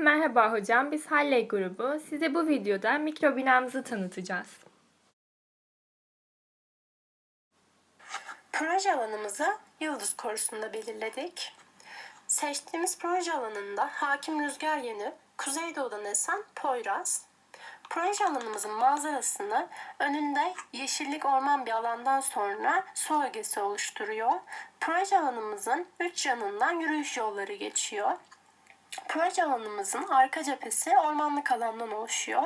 Merhaba hocam, biz Halley grubu. Size bu videoda mikro binamızı tanıtacağız. Proje alanımızı Yıldız Korusu'nda belirledik. Seçtiğimiz proje alanında hakim rüzgar yönü kuzeydoğudan esen Poyraz. Proje alanımızın manzarasını önünde yeşillik orman bir alandan sonra su ögesi oluşturuyor. Proje alanımızın üç yanından yürüyüş yolları geçiyor. Proje alanımızın arka cephesi ormanlık alandan oluşuyor.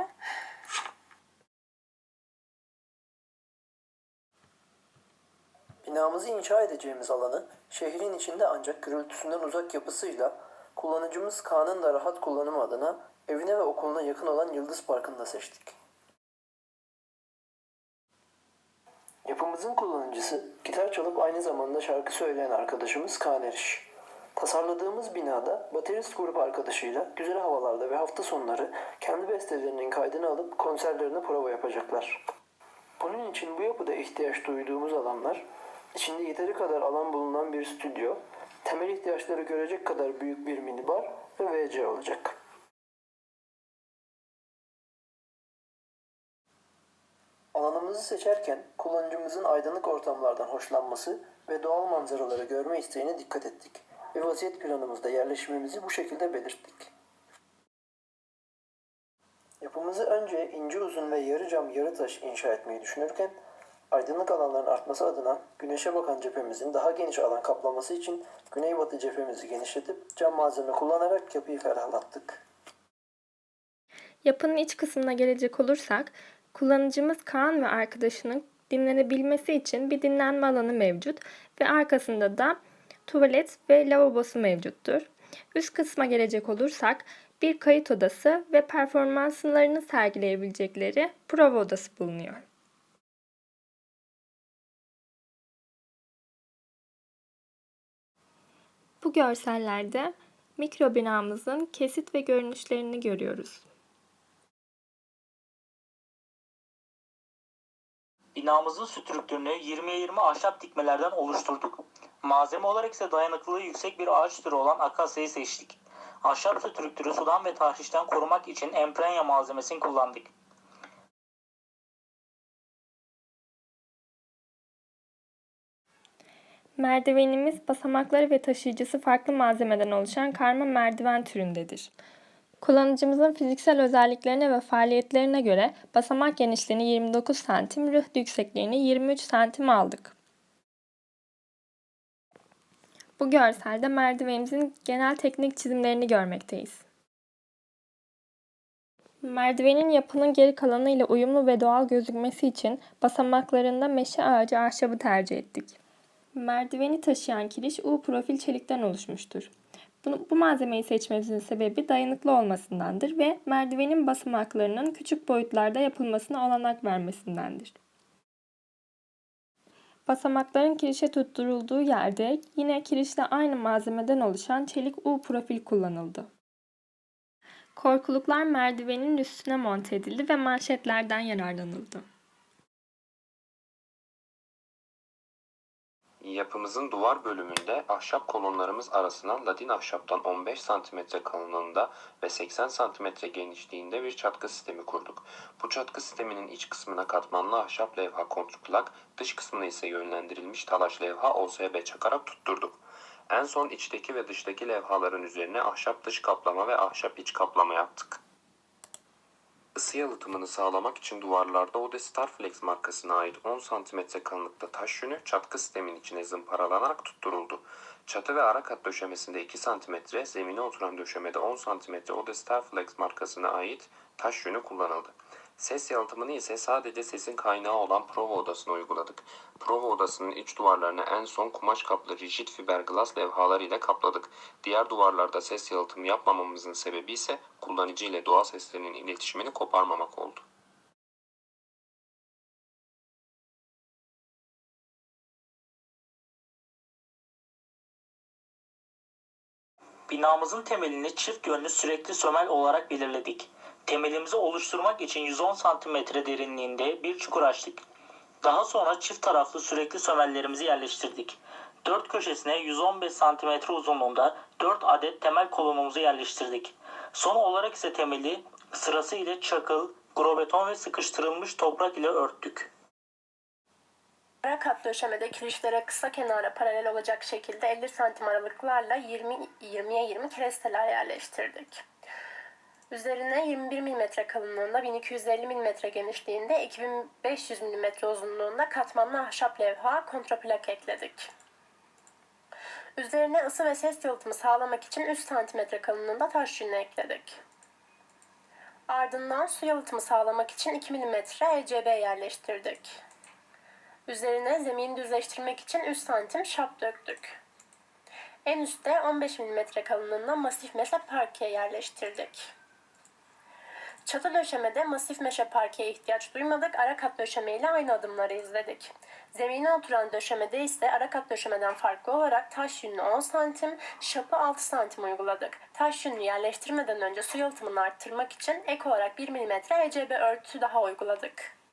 Binamızı inşa edeceğimiz alanı şehrin içinde ancak gürültüsünden uzak yapısıyla kullanıcımız Kaan'ın da rahat kullanımı adına evine ve okuluna yakın olan Yıldız Parkı'nda seçtik. Yapımızın kullanıcısı gitar çalıp aynı zamanda şarkı söyleyen arkadaşımız Kaan Eriş. Tasarladığımız binada baterist grup arkadaşıyla güzel havalarda ve hafta sonları kendi bestelerinin kaydını alıp konserlerine prova yapacaklar. Bunun için bu yapıda ihtiyaç duyduğumuz alanlar, içinde yeteri kadar alan bulunan bir stüdyo, temel ihtiyaçları görecek kadar büyük bir minibar ve WC olacak. Alanımızı seçerken kullanıcımızın aydınlık ortamlardan hoşlanması ve doğal manzaraları görme isteğine dikkat ettik ve vaziyet planımızda yerleşimimizi bu şekilde belirttik. Yapımızı önce ince uzun ve yarı cam yarı taş inşa etmeyi düşünürken aydınlık alanların artması adına güneşe bakan cephemizin daha geniş alan kaplaması için güneybatı cephemizi genişletip cam malzeme kullanarak yapıyı ferahlattık. Yapının iç kısmına gelecek olursak, kullanıcımız Kaan ve arkadaşının dinlenebilmesi için bir dinlenme alanı mevcut ve arkasında da tuvalet ve lavabosu mevcuttur. Üst kısma gelecek olursak, bir kayıt odası ve performanslarını sergileyebilecekleri prova odası bulunuyor. Bu görsellerde mikro binamızın kesit ve görünüşlerini görüyoruz. Binamızın strüktürünü 20'ye 20 ahşap dikmelerden oluşturduk. Malzeme olarak ise dayanıklılığı yüksek bir ağaç türü olan akasyayı seçtik. Ahşap strüktürü sudan ve tahrişten korumak için emprenya malzemesini kullandık. Merdivenimiz basamakları ve taşıyıcısı farklı malzemeden oluşan karma merdiven türündedir. Kullanıcımızın fiziksel özelliklerine ve faaliyetlerine göre basamak genişliğini 29 cm, rıht yüksekliğini 23 cm aldık. Bu görselde merdivenimizin genel teknik çizimlerini görmekteyiz. Merdivenin yapının geri kalanıyla uyumlu ve doğal gözükmesi için basamaklarında meşe ağacı ahşabı tercih ettik. Merdiveni taşıyan kiriş U profil çelikten oluşmuştur. Bunu, bu malzemeyi seçmemizin sebebi dayanıklı olmasındandır ve merdivenin basamaklarının küçük boyutlarda yapılmasına olanak vermesindendir. Basamakların kirişe tutturulduğu yerde yine kirişle aynı malzemeden oluşan çelik U profil kullanıldı. Korkuluklar merdivenin üstüne monte edildi ve manşetlerden yararlanıldı. Yapımızın duvar bölümünde ahşap kolonlarımız arasına ladin ahşaptan 15 cm kalınlığında ve 80 cm genişliğinde bir çatkı sistemi kurduk. Bu çatkı sisteminin iç kısmına katmanlı ahşap levha kontrplak, dış kısmına ise yönlendirilmiş talaş levha OSB çakarak tutturduk. En son içteki ve dıştaki levhaların üzerine ahşap dış kaplama ve ahşap iç kaplama yaptık. Isı yalıtımını sağlamak için duvarlarda Ode Starflex markasına ait 10 cm kalınlıkta taş yünü çatkı sistemin içine zımparalanarak tutturuldu. Çatı ve ara kat döşemesinde 2 cm, zemine oturan döşemede 10 cm Ode Starflex markasına ait taş yünü kullanıldı. Ses yalıtımını ise sadece sesin kaynağı olan prova odasına uyguladık. Prova odasının iç duvarlarını en son kumaş kaplı rigid fiberglass levhalar ile kapladık. Diğer duvarlarda ses yalıtımı yapmamamızın sebebi ise kullanıcı ile doğal seslerinin iletişimini koparmamak oldu. Binamızın temelini çift yönlü sürekli sömel olarak belirledik. Temelimizi oluşturmak için 110 cm derinliğinde bir çukur açtık. Daha sonra çift taraflı sürekli sömellerimizi yerleştirdik. Dört köşesine 115 cm uzunluğunda 4 adet temel kolonumuzu yerleştirdik. Son olarak ise temeli sırası ile çakıl, grobeton ve sıkıştırılmış toprak ile örttük. Ara kat döşemede kirişlere kısa kenara paralel olacak şekilde 50 santim aralıklarla 20 20'ye 20 keresteler yerleştirdik. Üzerine 21 mm kalınlığında 1250 mm genişliğinde 2500 mm uzunluğunda katmanlı ahşap levha kontraplak ekledik. Üzerine ısı ve ses yalıtımı sağlamak için 3 cm kalınlığında taş yünü ekledik. Ardından su yalıtımı sağlamak için 2 mm ECB yerleştirdik. Üzerine zemini düzleştirmek için 3 santim şap döktük. En üstte 15 mm kalınlığında masif meşe parke yerleştirdik. Çatı döşemede masif meşe parkeye ihtiyaç duymadık. Ara kat döşeme ile aynı adımları izledik. Zemine oturan döşemede ise ara kat döşemeden farklı olarak taş yününü 10 santim, şapı 6 santim uyguladık. Taş yününü yerleştirmeden önce su yalıtımını arttırmak için ek olarak 1 mm ECB örtüsü daha uyguladık.